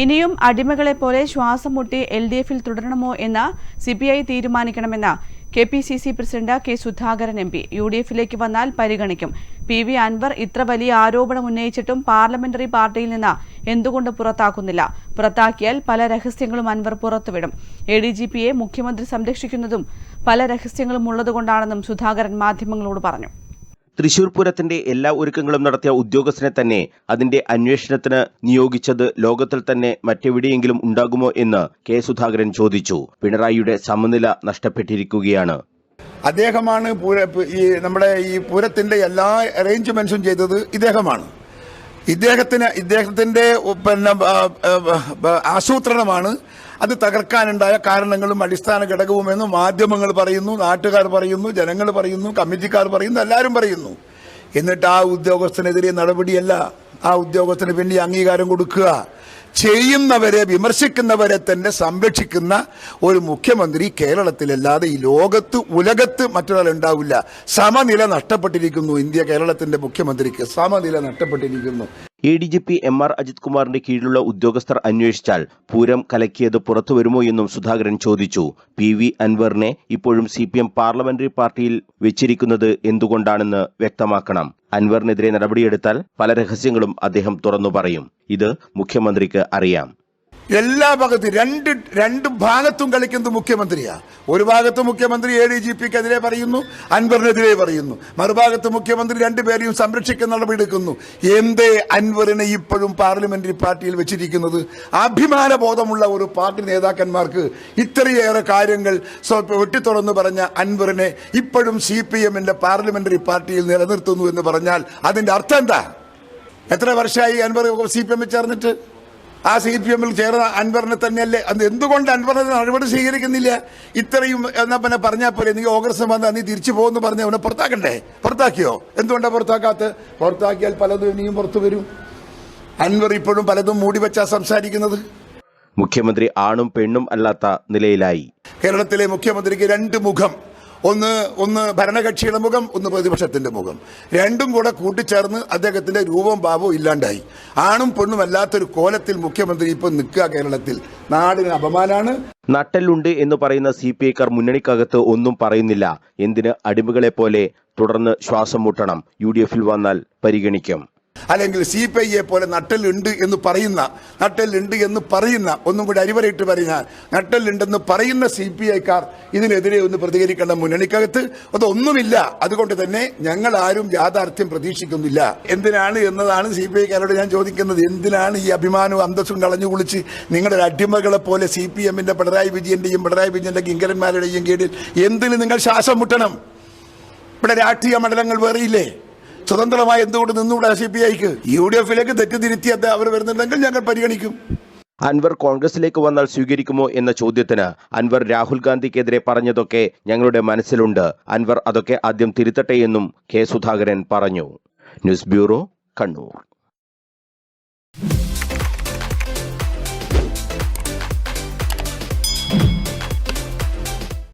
ഇനിയും അടിമകളെ പോലെ ശ്വാസം മുട്ടി എൽ ഡി എഫിൽ തുടരണമോ എന്ന് C P I തീരുമാനിക്കണമെന്ന് K P C C president K Sudhakaran M P. U D എഫിലേക്ക് വന്നാൽ പരിഗണിക്കും. പി വി അൻവർ ഇത്ര വലിയ ആരോപണം ഉന്നയിച്ചിട്ടും പാർലമെന്ററി പാർട്ടിയിൽ നിന്ന് എന്തുകൊണ്ട് പുറത്താക്കുന്നില്ല? പുറത്താക്കിയാൽ പല രഹസ്യങ്ങളും അൻവർ പുറത്തുവിടും. എ ഡി ജി പിയെ മുഖ്യമന്ത്രി സംരക്ഷിക്കുന്നതും പല രഹസ്യങ്ങളും ഉള്ളതുകൊണ്ടാണെന്നും സുധാകരൻ മാധ്യമങ്ങളോട് പറഞ്ഞു. തൃശൂർ പൂരത്തിന്റെ എല്ലാ ഒരുക്കങ്ങളും നടത്തിയ ഉദ്യോഗസ്ഥനെ തന്നെ അതിന്റെ അന്വേഷണത്തിന് നിയോഗിച്ചത് ലോകത്തിൽ തന്നെ മറ്റെവിടെയെങ്കിലും ഉണ്ടാകുമോ എന്ന് കെ സുധാകരൻ ചോദിച്ചു. പിണറായിയുടെ സമനില നഷ്ടപ്പെട്ടിരിക്കുകയാണ്. അദ്ദേഹമാണ് ഈ നമ്മുടെ ഈ പൂരത്തിന്റെ എല്ലാ അറേഞ്ച്മെന്റ്സും ചെയ്തത് ഇദ്ദേഹമാണ്. ഇദ്ദേഹത്തിന് ഇദ്ദേഹത്തിന്റെ പിന്നെ ആസൂത്രണമാണ് അത് തകർക്കാനുണ്ടായ കാരണങ്ങളും അടിസ്ഥാന ഘടകവുമെന്ന് മാധ്യമങ്ങൾ പറയുന്നു നാട്ടുകാർ പറയുന്നു ജനങ്ങൾ പറയുന്നു കമ്മിറ്റിക്കാർ പറയുന്നു എല്ലാവരും പറയുന്നു. എന്നിട്ട് ആ ഉദ്യോഗസ്ഥനെതിരെ നടപടിയല്ല. ആ ഉദ്യോഗസ്ഥന് വേണ്ടി അംഗീകാരം കൊടുക്കുക. ചെയ്യുന്നവരെ വിമർശിക്കുന്നവരെ തന്നെ സംരക്ഷിക്കുന്ന ഒരു മുഖ്യമന്ത്രി കേരളത്തിലല്ലാതെ ഈ ലോകത്ത് ഉലകത്ത് മറ്റൊരാൾ ഉണ്ടാവില്ല സമനില നഷ്ടപ്പെട്ടിരിക്കുന്നു ഇന്ത്യ കേരളത്തിന്റെ മുഖ്യമന്ത്രിക്ക്. സമനില നഷ്ടപ്പെട്ടിരിക്കുന്നു. A D G P M R Ajith കുമാറിന്റെ കീഴിലുള്ള ഉദ്യോഗസ്ഥർ അന്വേഷിച്ചാൽ പൂരം കലക്കിയത് പുറത്തു വരുമോ എന്നും സുധാകരൻ ചോദിച്ചു. പി വി അൻവറിനെ ഇപ്പോഴും സി പി എം പാർലമെന്ററി പാർട്ടിയിൽ വെച്ചിരിക്കുന്നത് എന്തുകൊണ്ടാണെന്ന് വ്യക്തമാക്കണം. അൻവറിനെതിരെ നടപടിയെടുത്താൽ പല രഹസ്യങ്ങളും അദ്ദേഹം തുറന്നു പറയും. ഇത് മുഖ്യമന്ത്രിക്ക് അറിയാം. എല്ലാ ഭാഗത്തും രണ്ട് രണ്ട് ഭാഗത്തും കളിക്കുന്നത് മുഖ്യമന്ത്രിയാ. ഒരു ഭാഗത്ത് മുഖ്യമന്ത്രി എ ഡി ജി പിക്കെതിരെ പറയുന്നു അൻവറിനെതിരെ പറയുന്നു. മറുഭാഗത്ത് മുഖ്യമന്ത്രി രണ്ടുപേരെയും സംരക്ഷിക്കുന്ന നടപടിയെടുക്കുന്നു എന്തേ അൻവറിനെ ഇപ്പോഴും പാർലമെന്ററി പാർട്ടിയിൽ വെച്ചിരിക്കുന്നത്? അഭിമാന ബോധമുള്ള ഒരു പാർട്ടി നേതാക്കന്മാർക്ക് ഇത്രയേറെ കാര്യങ്ങൾ വെട്ടിത്തുറന്ന് പറഞ്ഞ അൻവറിനെ ഇപ്പോഴും സി പി എമ്മിന്റെ പാർലമെന്ററി പാർട്ടിയിൽ നിലനിർത്തുന്നു എന്ന് പറഞ്ഞാൽ അതിന്റെ അർത്ഥം എന്താ? എത്ര വർഷമായി അൻവർ സി പി എമ്മിൽ ചേർന്നിട്ട്? ആ സി പി എമ്മിൽ ചേർന്ന അൻവറിനെ തന്നെയല്ലേ? അത് എന്തുകൊണ്ട് അൻവറിനെ നടപടി സ്വീകരിക്കുന്നില്ല? ഇത്രയും എന്നാ പിന്നെ പറഞ്ഞാൽ പോലെ നീ ഓഗസ്റ്റ് വന്നാൽ നീ തിരിച്ചു പോകുമെന്ന് പറഞ്ഞ അവനെ പുറത്താക്കണ്ടേ? പുറത്താക്കിയോ? എന്തുകൊണ്ടാണ് പുറത്താക്കാത്ത? പുറത്താക്കിയാൽ പലതും ഇനിയും പുറത്തു വരും. അൻവർ ഇപ്പോഴും പലതും മൂടി വെച്ചാ സംസാരിക്കുന്നത്. മുഖ്യമന്ത്രി ആണും പെണ്ണും അല്ലാത്ത നിലയിലായി. കേരളത്തിലെ മുഖ്യമന്ത്രിക്ക് രണ്ട് മുഖം. ഒന്ന് ഒന്ന് ഭരണകക്ഷിയുടെ മുഖം ഒന്ന് പ്രതിപക്ഷത്തിന്റെ മുഖം. രണ്ടും കൂടെ കൂട്ടിച്ചേർന്ന് അദ്ദേഹത്തിന്റെ രൂപം ഭാവവും ഇല്ലാണ്ടായി. ആണും പെണ്ണും അല്ലാത്തൊരു കോലത്തിൽ മുഖ്യമന്ത്രി ഇപ്പം നിൽക്കുക കേരളത്തിൽ നാടിന് അപമാനമാണ് നട്ടലുണ്ട് എന്ന് പറയുന്ന സി പി ഐക്കാർ മുന്നണിക്കകത്ത് ഒന്നും പറയുന്നില്ല. എന്തിന് അടിമകളെ പോലെ തുടർന്ന് ശ്വാസം മുട്ടണം. യു ഡി എഫിൽ വന്നാൽ പരിഗണിക്കും. അല്ലെങ്കിൽ സി പി ഐയെ പോലെ നട്ടലുണ്ട് എന്ന് പറയുന്ന നട്ടലുണ്ട് എന്ന് പറയുന്ന ഒന്നും കൂടി അരിവരയിട്ട് പറഞ്ഞാൽ നട്ടലുണ്ടെന്ന് പറയുന്ന സി പി ഐക്കാർ ഇതിനെതിരെ ഒന്ന് പ്രതികരിക്കേണ്ട മുന്നണിക്കകത്ത്. അതൊന്നുമില്ല. അതുകൊണ്ട് തന്നെ ഞങ്ങൾ ആരും യാഥാർത്ഥ്യം പ്രതീക്ഷിക്കുന്നില്ല. എന്തിനാണ് എന്നതാണ് സി പി ഐക്കാരോട് ഞാൻ ചോദിക്കുന്നത്. എന്തിനാണ് ഈ അഭിമാനവും അന്തസ്സും കളഞ്ഞു കുളിച്ച് നിങ്ങളുടെ അടിമകളെ പോലെ സി പി എമ്മിന്റെ പിണറായി വിജയന്റെയും പിണറായി വിജയന്റെ കിങ്കരന്മാരുടെയും കീഴിൽ എന്തിന് നിങ്ങൾ ശ്വാസം മുട്ടണം? ഇവിടെ രാഷ്ട്രീയ മണ്ഡലങ്ങൾ വേറെയില്ലേ? സ്വതന്ത്രമായി എന്തുകൊണ്ട് നിന്നുകൂടാ സി പി ഐക്ക്? യു ഡി എഫിലേക്ക് തെറ്റിതിരുത്തിയത് അവർ വരുന്നുണ്ടെങ്കിൽ ഞങ്ങൾ പരിഗണിക്കും. അൻവർ കോൺഗ്രസിലേക്ക് വന്നാൽ സ്വീകരിക്കുമോ എന്ന ചോദ്യത്തിന് അൻവർ രാഹുൽ ഗാന്ധിക്കെതിരെ പറഞ്ഞതൊക്കെ ഞങ്ങളുടെ മനസ്സിലുണ്ട്. അൻവർ അതൊക്കെ ആദ്യം തിരുത്തട്ടെ എന്നും കെ സുധാകരൻ പറഞ്ഞു. News bureau Kannur.